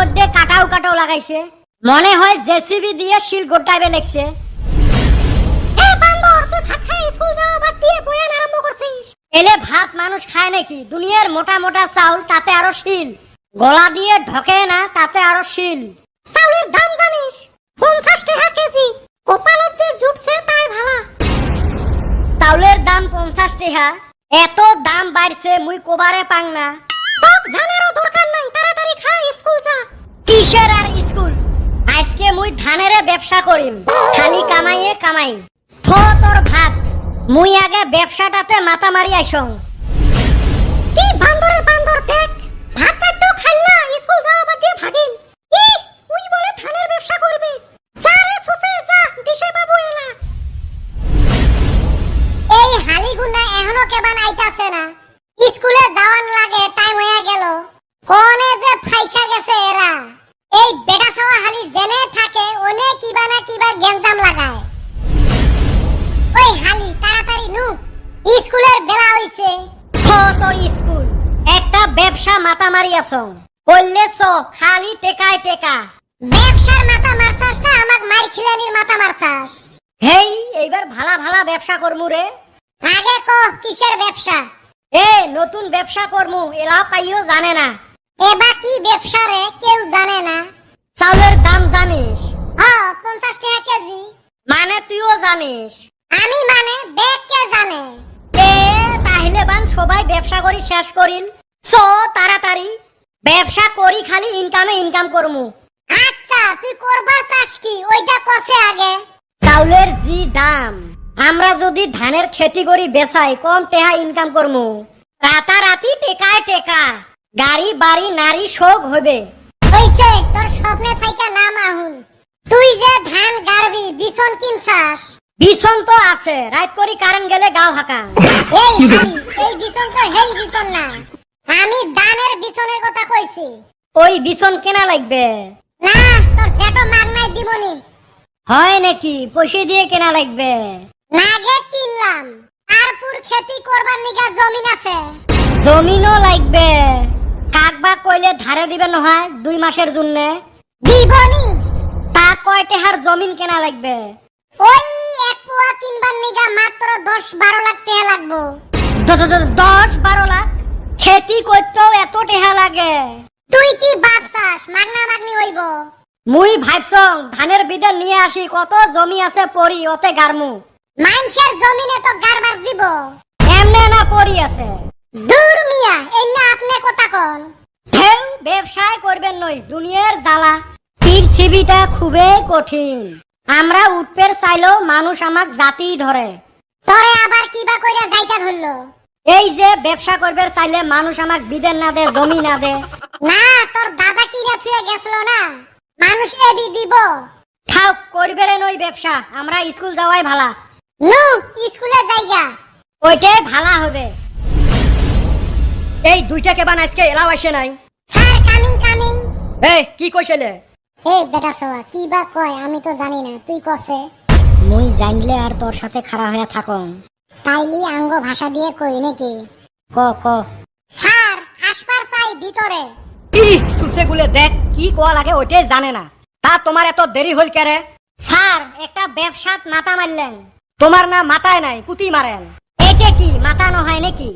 মধ্যে কাটাও কাটাও লাগাইছে। মনে হয় জেসিবি দিয়ে শিল গোটাইবে করছিস। এলে ভাত মানুষ খায় নাকি? দুনিয়ার মোটা মোটা চাউল, তাতে আরও শিল। গলা দিয়ে ঢকে না, তাতে আরও শিল। চাউলের দাম জানিস? পঞ্চাশ টাকা কেজি। কপালত যে জুটছে, তাই ভালা। চাউলের দাম পঞ্চাশ টাকা। এত দাম বাড়ছে, মুই কোবারে পাং না তোক জানারও দরকার নাই তাড়াতাড়ি খা স্কুল যা কিসের আর স্কুল। আজকে মুই ধানের ব্যবসা করিম, খালি কামাইয়ে কামাই থ, তোর ভাত। মুই আগে ব্যবসাটাতে মাথা মারি আইসং। কি বান্দরের ব্যবসা মাথা মারি আছো। করলে চ, খালি টেকায় টেকা। ব্যবসার মাথা মারছাস না, আমাক মার খিলানির মাথা মারছাস হেই, এইবার ভালা ভালা ব্যবসা করমু রে। আগে ক, কিসের ব্যবসা? এ, নতুন ব্যবসা করমু এলা পাইও জানে না। এবা কি ব্যবসা রে, কেউ জানে না। চাউলের দাম জানিস? হ্যাঁ পঞ্চাশ টাকা কেজি। মানে তুইও জানিস? আমি মানে বেগ কে জানে। এ, তাহলে বান সবাই ব্যবসা করি, শেষ করিল। চ তাড়াতাড়ি। ব্যবসা করি খালি ইনকামে ইনকাম করমু। আচ্ছা তুই করবার চাস কি? ওইটা কষে আগে? চাউলের জি দাম। আমরা যদি ধানের খেতি করি বেচাই কম টেহা ইনকাম করমু। রাতারাতি টেকায় টেকা। গাড়ি বাড়ি নারী শোক হবে হইছে তোর স্বপ্নে থাইকা নাম আহুন। তুই যে ধান গাড়বি বিছন কিনছাস? বিছন তো আছে রাত করি কারেন্ট গেলে গাও হাকা এই এই বিছন তো হেই বিছন না। আমি দানের বিছনের কথা কইছি। ওই বিছন কেনা লাগবে। না তোর জেটো মাগনাই দিবনি। হয় নাকি? পয়সা দিয়ে কেনা লাগবে। নাগে কিনলাম। তারপুর খেতি করবার নিগা জমিন আছে। জমিনও লাগবে। কাক বা কইলে ধারে দিবে নহয় দুই মাসের জন্য। দিবনি? তা কয় টেহার জমিন কেনা লাগবে? ওই এক পোয়া কিনবার নিগা মাত্র দশ বারো লাখ টাকা লাগবো। দশ বারো লাখ? খেতি করতেও এত টেহা লাগে। তুই কি বাপসাস মাগনা মাগনি হইব। মুই ভাবছং ধানের বিদে নিয়ে আসি কত জমি আছে পরি ওতে গারমু। মানুষের জমিনে তো গারবার দিব। এমনে না পরি আছে। দূর মিয়া এই না আপনি কথা কন। ঢেউ ব্যবসায় করবেন নই দুনিয়ার জ্বালা। পৃথিবীটা খুবই কঠিন। আমরা উঠপের চাইলেও মানুষ আমাক জাতি ধরে। তরে আবার কিবা কইরা যাইতা ধরলো। এই যে ব্যবসা করবে চাইলে মানুষ আমাক বিদেন না দে জমি না দে। না তোর দাদা কিনা থুয়ে গেছিল না। মানুষ এবি দিব। খাও করবে রে নই ব্যবসা। আমরা স্কুল যাওয়াই ভালা। নু স্কুলে যাইগা। ওইটাই ভালা হবে। এই দুইটা কেবান আজকে এলাও আসে নাই। Sir coming coming. এই কি কইছিলে এ বেটা সওয়া কি বা কয় আমি তো জানি না। তুই কসে। মুই জানলে আর তোর সাথে খাড়া হয়ে থাকং তাইলি আঙ্গ ভাষা দিয়ে কই নাকি? ক ক। স্যার আসবার চাই ভিতরে। কি সুসে গুলে দেখ কি কোয়া লাগে ওইটাই জানে না। তা তোমার এত দেরি হইল কেরে? স্যার একটা ব্যবসাত মাথা মারলেন। তোমার না মাথায় নাই পুতি মারেন। এটা কি মাথা নহয় নাকি?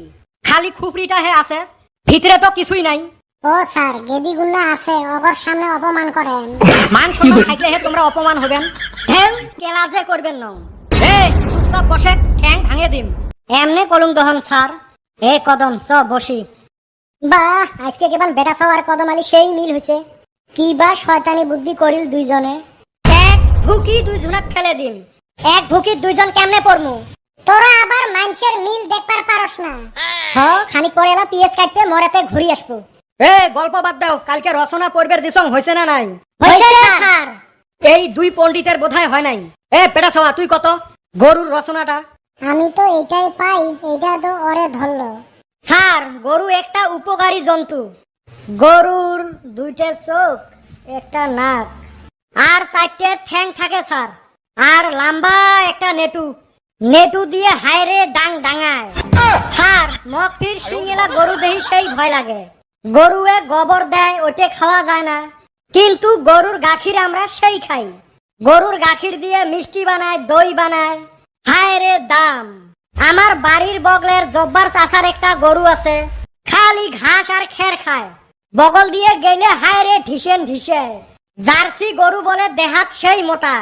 খালি খুপড়িটা হে আছে ভিতরে তো কিছুই নাই। ও স্যার গেদিগুল্লা আছে অগর সামনে অপমান করেন। মান সম্মান থাকলে হে তোমরা অপমান হবেন। ঢেউ কেলা যে করবেন না এই চুপচাপ বসে ঠ্যাং ভাঙে দিম। এমনে কলুম দহন স্যার। এ কদম চ বসি। বাহ আজকে কেবল বেটা কদম আলী সেই মিল হইছে। কি বা শয়তানি বুদ্ধি করিল দুইজনে। এক ভুকি ফেলে দিন এক ভুকি দুইজন কেমনে পড়মু? তোরা আবার মানুষের মিল দেখবার পারস না। হ খানিক পরে এলা পিএস কাটবে মরেতে ঘুরি আসব। এ গল্প বাদ দাও কালকে রচনা পর্বের দিসং হয়েছে না নাই? হইছে স্যার। এই দুই পণ্ডিতের বোধহয় হয় নাই। এ পেটা ছাওয়া তুই কত? গরুর রচনাটা? আমি তো এটাই পাই এটা তো ওরে ধরলো। স্যার গরু একটা উপকারী জন্তু। গরুর দুইটা চোখ একটা নাক আর চারটে ঠ্যাং থাকে স্যার। আর লম্বা একটা নেটু। নেটু দিয়ে হায়রে ডাং ডাঙায়। স্যার মগ ফির সিঙ্গেলা গরু দেহি সেই ভয় লাগে। গরুয়ে গোবর দেয় ওটে খাওয়া যায় না। কিন্তু গরুর গাখির আমরা সেই খাই। গরুর গাখির দিয়ে মিষ্টি বানায়, দই বানায়। হায় রে দাম। আমার বাড়ির বগলের জব্বার চাষার একটা গরু আছে, খালি ঘাস আর খের খায়। বগল দিয়ে গেলে হায় রে ঢিসেন ঢিসে। জার্সি গরু বলে দেহাত সেই মোটা।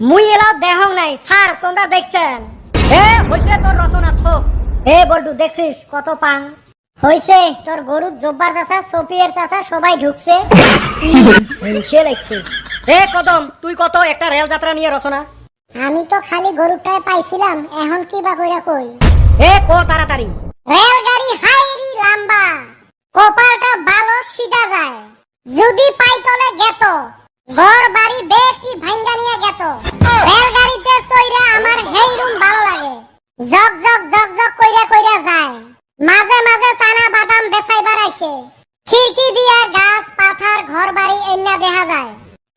মুই এলা দেহ নাই স্যার তোমরা দেখছেন। এ হইছে তোর রচনা থোক এ, বল্টু, দেখছিস কত পান হইছে তোর গরুর জব্বার চাচা সফিয়ের চাচা সবাই ঢুকছে। হিংসে লাগছে। কদম তুই কত একটা রেল যাত্রা নিয়ে রচনা আমি তো খালি গরুটায় পাইছিলাম এখন কি বা কইরা কই? এ ক তাড়াতাড়ি? রেলগাড়ি হাইরি লাম্বা কপালটা ভালো সিধা যায়। যদি পাইতলে গেত ঘর বাড়ি বেটি ভাঙ্গা নিয়ে গেত। রেলগাড়িতে চইরা আমার হেই রুম ভালো লাগে। জগ জগ জগ জগ কইরা কইরা যায়। মাঝে মাঝে চানা বাদাম বেচাইবার আইসে খিড়কি দিয়া গাছ, পাথার ঘর বাড়ি এল্লা দেখা যায়।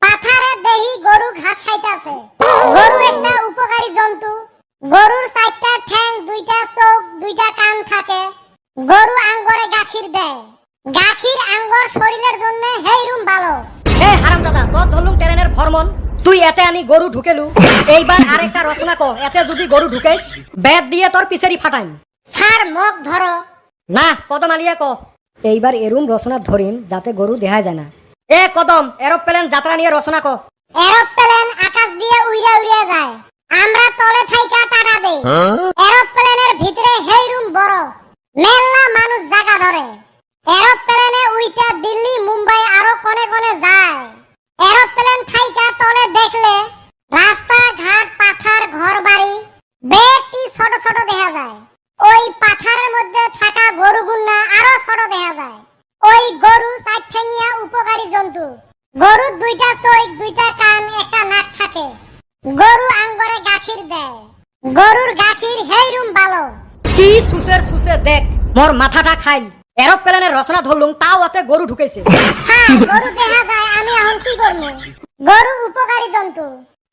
পাথারে দেহি গরু ঘাস খাইতাছে। গরু একটা উপকারী জন্তু। গরুর চারটা ঠ্যাং, দুইটা চোখ, দুইটা কান থাকে। গরু আঙ্গরে গাখীর দেয়। গাখীর আঙ্গর শরীরের জন্য হেইরুম ভালো। এ হারাম দাদা তোর ধরলুম ট্রেনের ভ্রমণ? তুই এতে আমি গরু ঢুকেলু। এইবার আরেকটা রচনা ক, এতে যদি গরু ঢুকেস বেদ দিয়ে তোর পিছেরি ফাটাইম। স্যার মুখ ধরো। না কদম আলিয়া ক। এইবার এরুম রচনা ধরিম যাতে গরু দেখা যায় না। এ কদম এরোপ্লেন যাত্রা নিয়ে রচনা ক। এরোপ্লেন আকাশ দিয়ে উইরা উইরা যায়। আমরা তলে থাইকা টাটা দেই। এরোপ্লেনের ভিতরে হেইরুম বড়। মেল্লা মানুষ জায়গা ধরে। এরোপ্লেনে উইটা দিল্লি মুম্বাই আরও কোনে কোনে যায়। এরোপ্লেন থাইকা তলে দেখলে রাস্তা ঘাট পাথার ঘর বাড়ি বেশি ছোট ছোট দেখা যায়। ওই পাথারের মধ্যে থাকা গরুগুন্না আরও ছোট দেখা যায়। ওই গরু চারঠেঙিয়া উপকারী জন্তু। গরুর দুইটা চোখ দুইটা কান একটা নাক থাকে। গরু আঙ্গরে গাখীর দেয়। গরুর গাখীর হেইরুম ভালো। কি সুসের সুসে দেখ মোর মাথাটা খাইল। এরোপ্লেনের রচনা ধরলুম তাও ওতে গরু ঢুকেছে। হ্যাঁ গরু দেখা যায় আমি এখন কি করব? গরু উপকারী জন্তু।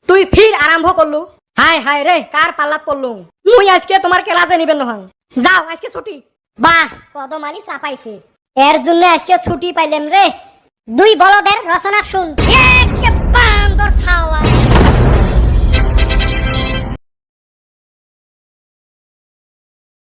তুই ফির আরম্ভ করলু। হাই হাই রে, কার পাল্লাত পড়লুম মুই আজকে তোমার ক্লাসে নিবেন নহং। যাও, আজকে ছুটি। বাহ কদম মানি চাপাইছে এর জন্য আজকে ছুটি পাইলাম রে। দুই বলদের রচনা শুন। একে বান্দর ছাও